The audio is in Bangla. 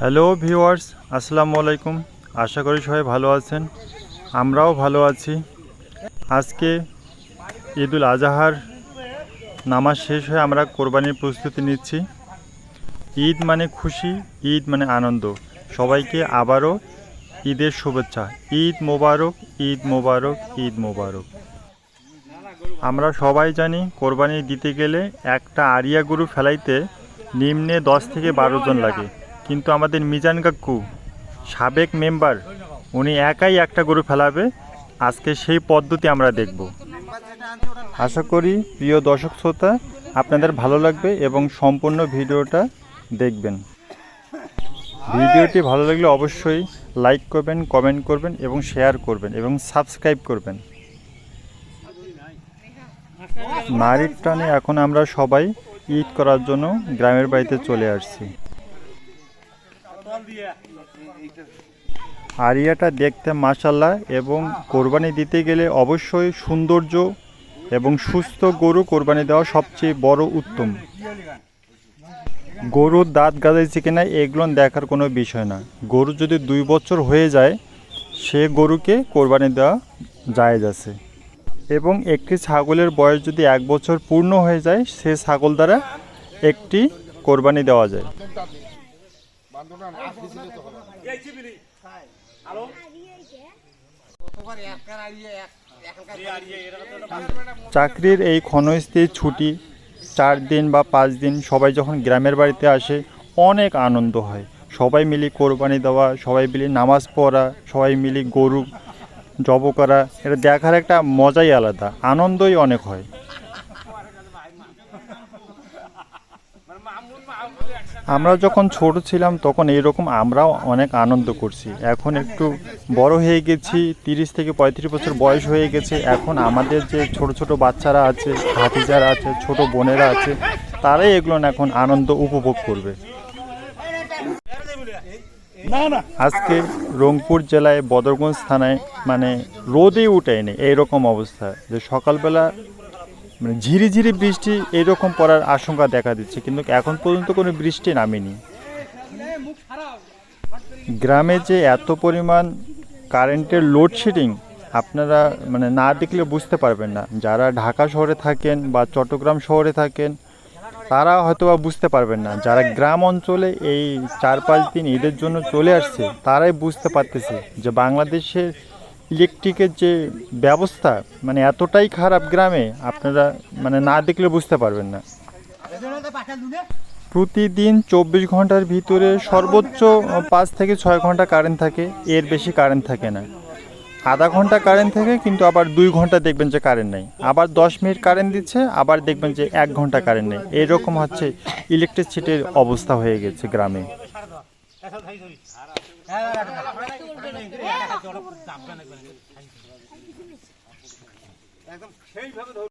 হ্যালো ভিউয়ার্স আসসালামু আলাইকুম আশা করি সবাই ভালো আছেন। আমরাও ভালো আছি। আজকে ঈদুল আজহার নামাজ শেষ হয়ে আমরা কোরবানির প্রস্তুতি নিচ্ছি। ঈদ মানে খুশি ঈদ মানে আনন্দ। সবাইকে আবারও ঈদের শুভেচ্ছা। ঈদ মোবারক ঈদ মোবারক ঈদ মোবারক। আমরা সবাই জানি কোরবানি দিতে গেলে একটা আরিয়া গরু ফেলাইতে নিম্নে দশ থেকে বারো জন লাগে। কিন্তু আমাদের মিজান কাকু, সাবেক মেম্বার, উনি একাই একটা গরু ফেলাবে। আজকে সেই পদ্ধতি আমরা দেখব। আশা করি প্রিয় দর্শক শ্রোতা, আপনাদের ভালো লাগবে এবং সম্পূর্ণ ভিডিওটা দেখবেন। ভিডিওটি ভালো লাগলে অবশ্যই লাইক করবেন, কমেন্ট করবেন এবং শেয়ার করবেন এবং সাবস্ক্রাইব করবেন। নারীর টানে এখন আমরা সবাই ঈদ করার জন্য গ্রামের বাড়িতে চলে আসছি। আরিয়াটা দেখতে মাসাল্লাহ এবং কোরবানি দিতে গেলে অবশ্যই সৌন্দর্য এবং সুস্থ গরু কোরবানি দেওয়া সবচেয়ে বড় উত্তম। গরুর দাঁত গাজাইছে কিনা এগুলো দেখার কোনো বিষয় না। গরু যদি দুই বছর হয়ে যায়, সে গরুকে কোরবানি দেওয়া জায়েজ আছে। এবং একটি ছাগলের বয়স যদি এক বছর পূর্ণ হয়ে যায়, সে ছাগল দ্বারা একটি কোরবানি দেওয়া যায়। চাকরির এই ক্ষণস্থির ছুটি চার দিন বা পাঁচ দিন সবাই যখন গ্রামের বাড়িতে আসে, অনেক আনন্দ হয়। সবাই মিলে কোরবানি দেওয়া, সবাই মিলে নামাজ পড়া, সবাই মিলে গরু জব করা, এটা দেখার একটা মজাই আলাদা, আনন্দই অনেক হয়। আমরা যখন ছোট ছিলাম, তখন এইরকম আমরাও অনেক আনন্দ করছি। এখন একটু বড় হয়ে গেছি, তিরিশ থেকে পঁয়ত্রিশ বছর বয়স হয়ে গেছে। এখন আমাদের যে ছোট ছোট বাচ্চারা আছে, ভাতিজারা আছে, ছোট বোনেরা আছে, তারাই এগুলো এখন আনন্দ উপভোগ করবে। আজকে রংপুর জেলায় বদরগঞ্জ থানায় মানে রোদই উঠেনি এইরকম অবস্থা যে সকালবেলা মানে ঝিরিঝিরি বৃষ্টি এইরকম পড়ার আশঙ্কা দেখা দিচ্ছে, কিন্তু এখন পর্যন্ত কোনো বৃষ্টি নামেনি। গ্রামে যে এত পরিমাণ কারেন্টের লোডশেডিং আপনারা মানে না দেখলে বুঝতে পারবেন না। যারা ঢাকা শহরে থাকেন বা চট্টগ্রাম শহরে থাকেন, তারা হয়তো বা বুঝতে পারবেন না। যারা গ্রাম অঞ্চলে এই চার পাঁচ দিন ঈদের জন্য চলে আসছে, তারাই বুঝতে পারতেছে যে বাংলাদেশের ইলেকট্রিকের যে ব্যবস্থা মানে এতটাই খারাপ গ্রামে আপনারা মানে না দেখলে বুঝতে পারবেন না। প্রতিদিন চব্বিশ ঘণ্টার ভিতরে সর্বোচ্চ পাঁচ থেকে ছয় ঘণ্টা কারেন্ট থাকে, এর বেশি কারেন্ট থাকে না। আধা ঘণ্টা কারেন্ট থাকে, কিন্তু আবার দুই ঘণ্টা দেখবেন যে কারেন্ট নেই। আবার দশ মিনিট কারেন্ট দিচ্ছে, আবার দেখবেন যে এক ঘণ্টা কারেন্ট নেই। এরকম হচ্ছে ইলেকট্রিসিটির অবস্থা হয়ে গেছে গ্রামে। একদম সেইভাবে